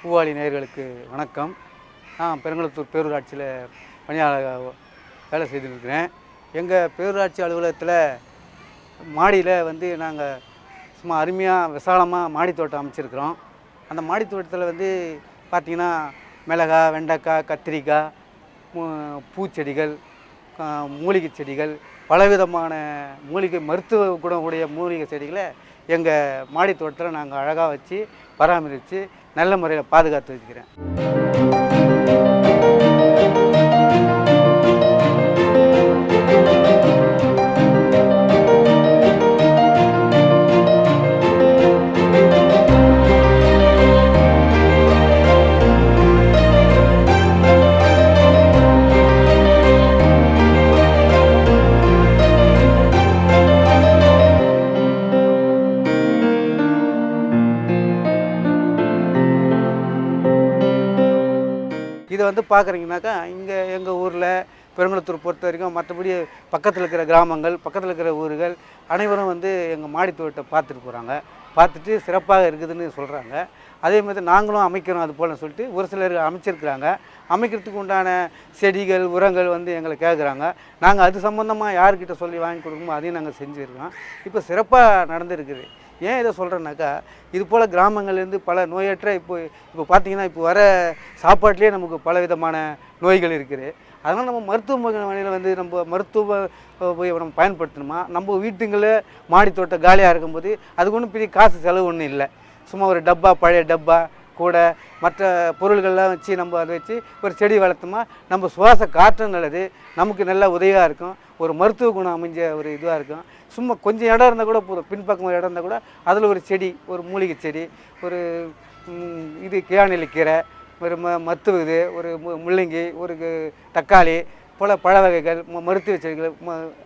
பூவாளி நேயர்களுக்கு வணக்கம். நான் பெருங்குளத்தூர் பேரூராட்சியில் பணியாளர் வேலை செய்துருக்கிறேன். எங்கள் பேரூராட்சி அலுவலகத்தில் மாடியில் வந்து நாங்கள் சும்மா அருமையாக விசாலமாக மாடி தோட்டம் அமைச்சிருக்கிறோம். அந்த மாடி தோட்டத்தில் வந்து பார்த்திங்கன்னா மிளகாய் வெண்டைக்காய் கத்திரிக்காய் பூச்செடிகள் மூலிகை செடிகள் பலவிதமான மூலிகை மருத்துவ குணம் உடைய மூலிகை செடிகளை எங்கள் மாடி தோட்டத்தில் நாங்கள் அழகாக வச்சு பராமரித்து நல்ல முறையில் பாதுகாத்து வச்சுக்கிறேன். இதை வந்து பார்க்குறீங்கனாக்கா இங்கே எங்கள் ஊரில் பெருங்குளத்தூர் பொறுத்த வரைக்கும் மற்றபடி பக்கத்தில் இருக்கிற கிராமங்கள் பக்கத்தில் இருக்கிற ஊர்கள் அனைவரும் வந்து எங்கள் மாடி தோட்டத்தை பார்த்துட்டு போகிறாங்க பார்த்துட்டு சிறப்பாக இருக்குதுன்னு சொல்கிறாங்க அதே மாதிரி நாங்களும் அமைக்கிறோம் அது போலன்னு சொல்லிட்டு ஒரு சிலர் அமைச்சிருக்கிறாங்க. அமைக்கிறதுக்கு உண்டான செடிகள் உரங்கள் வந்து எங்களை கேட்குறாங்க நாங்கள் அது சம்மந்தமாக யார்கிட்ட சொல்லி வாங்கி கொடுக்குமோ அதையும் நாங்கள் செஞ்சுருக்கோம். இப்போ சிறப்பாக நடந்துருக்குது. ஏன் இதை சொல்கிறேன்னாக்கா இது போல் கிராமங்கள்லேருந்து பல நோயற்ற இப்போ இப்போ பார்த்தீங்கன்னா இப்போ வர சாப்பாட்டிலே நமக்கு பல விதமான நோய்கள் இருக்குது. அதனால் நம்ம மருத்துவமனையில் வந்து நம்ம மருத்துவ போய் நம்ம பயன்படுத்தணுமா? நம்ம வீட்டுங்களில் மாடி தோட்டம் காலியாக இருக்கும்போது அதுக்கு ஒன்றும் பெரிய காசு செலவு ஒன்றும் இல்லை. சும்மா ஒரு டப்பா பழைய டப்பா கூடை மற்ற பொருள்கள்லாம் வச்சு நம்ம அதை வச்சு ஒரு செடி வளர்த்தோமா நம்ம சுவாச காற்றும் நல்லது நமக்கு நல்ல உதவியாக இருக்கும். ஒரு மருத்துவ குணம் அமைஞ்ச ஒரு இதுவாக இருக்கும். சும்மா கொஞ்சம் இடம் இருந்தால் கூட போதும். பின்பக்கம் ஒரு இடம் இருந்தால் கூட அதில் ஒரு செடி ஒரு மூலிகை செடி ஒரு இது இது கியானிலிக்கீரை ஒரு ம மத்து இது ஒரு மு- முள்ளங்கி ஒரு தக்காளி போல் பழ வகைகள் மருத்துவ செடிகள்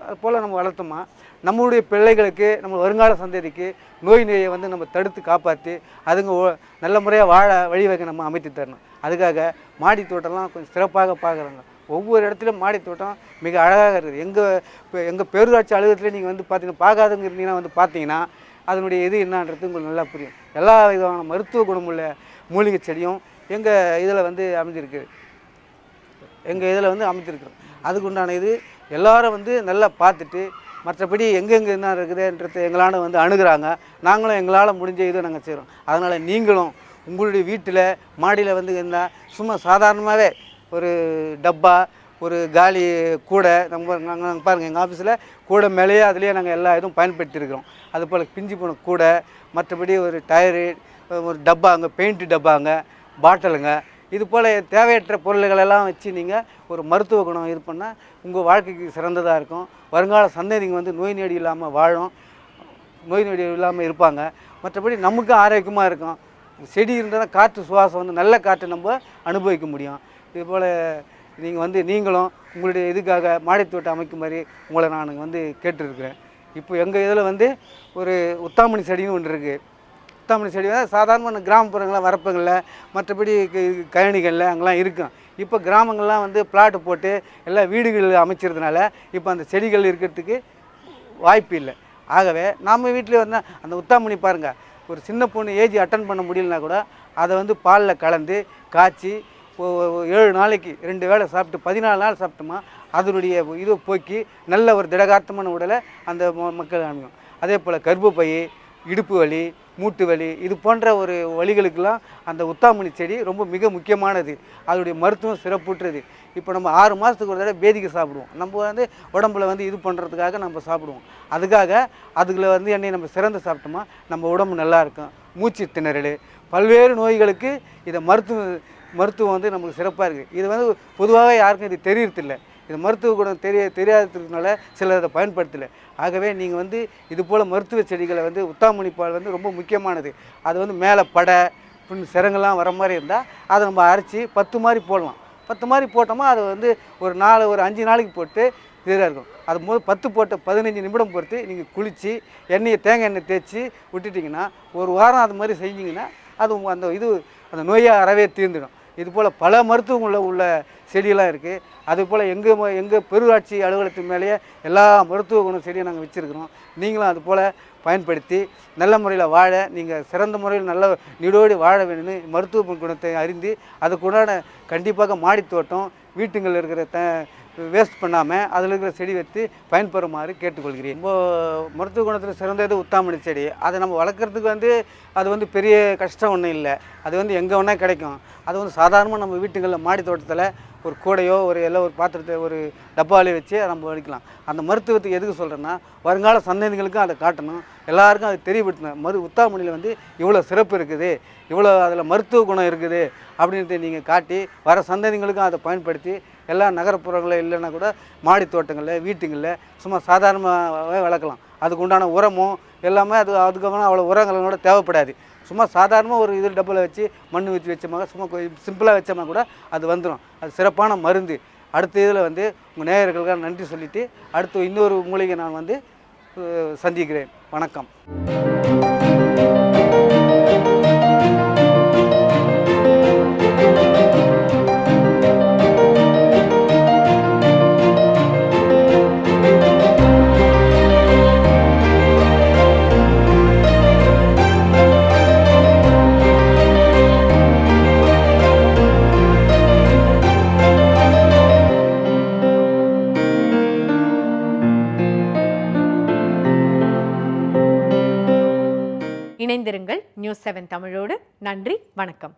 அது போல் நம்ம வளர்த்தோமா நம்மளுடைய பிள்ளைகளுக்கு நம்ம வருங்கால சந்ததிக்கு நோய் நோயை வந்து நம்ம தடுத்து காப்பாற்றி அதுங்க ஓ- நல்ல முறையாக வாழ வழிவகை நம்ம அமைத்து தரணும். அதுக்காக மாடி தோட்டம்லாம் கொஞ்சம் சிறப்பாக பார்க்குறாங்க. ஒவ்வொரு இடத்துலையும் மாடி தோட்டம் மிக அழகாக இருக்குது. எங்கள் எங்கள் பேரூராட்சி அலுவலகத்தில் நீங்கள் வந்து பார்த்தீங்கன்னா பார்க்காதவங்க இருந்தீங்கன்னா வந்து பார்த்தீங்கன்னா அதனுடைய இது என்னன்றது உங்களுக்கு நல்லா புரியும். எல்லா விதமான மருத்துவ குணமுள்ள மூலிகை செடியும் எங்கள் இதில் வந்து அமைஞ்சிருக்கு. எங்கள் இதில் வந்து அமைச்சிருக்கிறோம் அதுக்கு உண்டான இது எல்லோரும் வந்து நல்லா பார்த்துட்டு மற்றபடி எங்கெங்கே என்ன இருக்குதுன்றத எங்களால் வந்து அணுகிறாங்க. நாங்களும் எங்களால் முடிஞ்ச இதை நாங்கள் செய்கிறோம் அதனால் நீங்களும் உங்களுடைய வீட்டில் மாடியில் வந்து இருந்தால் சும்மா சாதாரணமாகவே ஒரு டப்பா ஒரு காலி கூடை நம்ம நாங்கள் பாருங்கள் எங்கள் ஆஃபீஸில் கூடை மேலேயே அதுலேயே நாங்கள் எல்லா இதுவும் பயன்படுத்தியிருக்கிறோம். அது போல் பிஞ்சு போன கூடை மற்றபடி ஒரு டயரு ஒரு டப்பாங்க பெயிண்ட்டு டப்பாங்க பாட்டிலுங்க இது போல் தேவையற்ற பொருள்களெல்லாம் வச்சு நீங்கள் ஒரு மருத்துவ குணம் இது பண்ணால் உங்கள் வாழ்க்கைக்கு சிறந்ததாக இருக்கும். வருங்கால சந்ததிங்க வந்து நோய் நொடி இல்லாமல் வாழும். நோய் நொடி இல்லாமல் இருப்பாங்க. மற்றபடி நமக்கும் ஆரோக்கியமாக இருக்கும். செடி இருந்தால் தான் காற்று சுவாசம் வந்து நல்ல காற்றை நம்ம அனுபவிக்க முடியும். இது போல் நீங்கள் வந்து நீங்களும் உங்களுடைய இதுக்காக மாடித்தோட்டம் அமைக்கும் மாதிரி உங்களை நான் வந்து கேட்டிருக்கிறேன். இப்போ எங்கள் இதில் வந்து ஒரு உத்தாமணி செடின்னு ஒன்று இருக்குது உத்தாமணி செடி வந்து சாதாரண கிராமப்புறங்களில் வரப்புங்களில் மற்றபடி க- கழனிகளில் அங்கெல்லாம் இருக்கும். இப்போ கிராமங்கள்லாம் வந்து பிளாட்டு போட்டு எல்லாம் வீடுகள் அமைச்சிருந்தனால இப்போ அந்த செடிகள் இருக்கிறதுக்கு வாய்ப்பு இல்லை. ஆகவே நம்ம வீட்டில் வந்து அந்த உத்தாமணி பாருங்கள் ஒரு சின்ன பொண்ணு ஏஜ் அட்டன் பண்ண முடியலனா கூட அதை வந்து பாலில் கலந்து காய்ச்சி ஏழு நாளைக்கு ரெண்டு வேளை சாப்பிட்டு பதினாலு நாள் சாப்பிட்டோமா அதனுடைய இதை போக்கி நல்ல ஒரு திடகார்த்தமான உடலை அந்த ம- மக்கள் அணுகும் அதே போல் கர்ப்பப்பை இடுப்பு வலி மூட்டு வலி இது போன்ற ஒரு வழிகளுக்கெல்லாம் அந்த உத்தாமணி செடி ரொம்ப மிக முக்கியமானது. அதனுடைய மருத்துவம் சிறப்புற்றது. இப்போ நம்ம ஆறு மாதத்துக்கு ஒரு தடவை பேதிக்கு சாப்பிடுவோம். நம்ம வந்து உடம்புல வந்து இது பண்ணுறதுக்காக நம்ம சாப்பிடுவோம். அதுக்காக அதுக்குள்ள வந்து என்னை நம்ம சிறந்து சாப்பிட்டோமா நம்ம உடம்பு நல்லாயிருக்கும் மூச்சு திணறல் பல்வேறு நோய்களுக்கு இதை மருத்துவ மருத்துவம் வந்து நமக்கு சிறப்பாக இருக்குது இது வந்து பொதுவாக யாருக்கும் இது தெரியறதில்லை. இது மருத்துவ குணம் தெரிய தெரியாததுனால சிலர் அதை பயன்படுத்தலை. ஆகவே நீங்கள் வந்து இது போல் மருத்துவ செடிகளை வந்து உத்தாமணி பால் வந்து ரொம்ப முக்கியமானது. அது வந்து மேலே படை பின் சிறங்கெல்லாம் வர மாதிரி இருந்தால் அதை நம்ம அரைச்சி பத்து மாதிரி போடலாம். பத்து மாதிரி போட்டோமா அது வந்து ஒரு நாலு ஒரு அஞ்சு நாளைக்கு போட்டு இதாக இருக்கும். அது போது பத்து போட்ட பதினஞ்சு நிமிடம் பொறுத்து நீங்கள் குளித்து எண்ணெயை தேங்காய் எண்ணெய் தேய்ச்சி விட்டுட்டிங்கன்னா ஒரு வாரம் அது மாதிரி செஞ்சிங்கன்னா அது அந்த இது அந்த நோயை அறவே தீர்ந்துடும். இது போல் பல மருத்துவங்களில் உள்ள செடியெல்லாம் இருக்குது அது போல் எங்கள் எங்கள் பெருராட்சி அலுவலகத்தின் மேலேயே எல்லா மருத்துவ குண செடியும் நாங்கள் வச்சுருக்கிறோம். நீங்களும் அதுபோல் பயன்படுத்தி நல்ல முறையில் வாழ நீங்கள் சிறந்த முறையில் நல்ல நீடோடி வாழ வேணும்னு மருத்துவ குணத்தை அறிந்து அதுக்குண்டான கண்டிப்பாக மாடித்தோட்டம் வீட்டுங்களில் இருக்கிற த வேஸ்ட் பண்ணாமல் அதில் இருக்கிற செடி வைத்து பயன்பெறுமாறு கேட்டுக்கொள்கிறேன். இப்போ மருத்துவ குணத்தில் சிறந்தது உத்தாமணி செடி. அதை நம்ம வளர்க்குறதுக்கு வந்து அது வந்து பெரிய கஷ்டம் ஒன்றும் இல்லை. அது வந்து எங்கே வேணால் கிடைக்கும். அது வந்து சாதாரணமாக நம்ம வீட்டுங்களில் மாடி தோட்டத்தில் ஒரு கூடையோ ஒரு எல்லாம் ஒரு பாத்திரத்தை ஒரு டப்பாவிலே வச்சு நம்ம வடிக்கலாம். அந்த மருத்துவத்துக்கு எதுக்கு சொல்கிறேன்னா வருங்கால சந்ததிகளுக்கும் அதை காட்டணும். எல்லாருக்கும் அதை தெரியப்படுத்தணும். மரு உத்தாமணியில் வந்து இவ்வளோ சிறப்பு இருக்குது. இவ்வளோ அதில் மருத்துவ குணம் இருக்குது அப்படின்றத நீங்கள் காட்டி வர சந்ததிங்களுக்கும் அதை பயன்படுத்தி எல்லா நகர்ப்புறங்களில் இல்லைன்னா கூட மாடி தோட்டங்களில் வீட்டுங்களில் சும்மா சாதாரணமாகவே வளர்க்கலாம். அதுக்கு உண்டான உரமும் எல்லாமே அது அதுக்கப்புறம் அவ்வளோ உரங்களும் கூட தேவைப்படாது. சும்மா சாதாரணமாக ஒரு இது டப்பில் வச்சு மண் ஊற்றி வச்சோம்னா சும்மா சிம்பிளாக வச்சோமா கூட அது வந்துடும். அது சிறப்பான மருந்து. அடுத்த இதில் வந்து உங்கள் நேயர்களுக்காக நன்றி சொல்லிவிட்டு அடுத்து இன்னொரு மூலிகை நான் வந்து சந்திக்கிறேன். வணக்கம். இணைந்திருங்கள் நியூஸ் செவன் தமிழோடு. நன்றி வணக்கம்.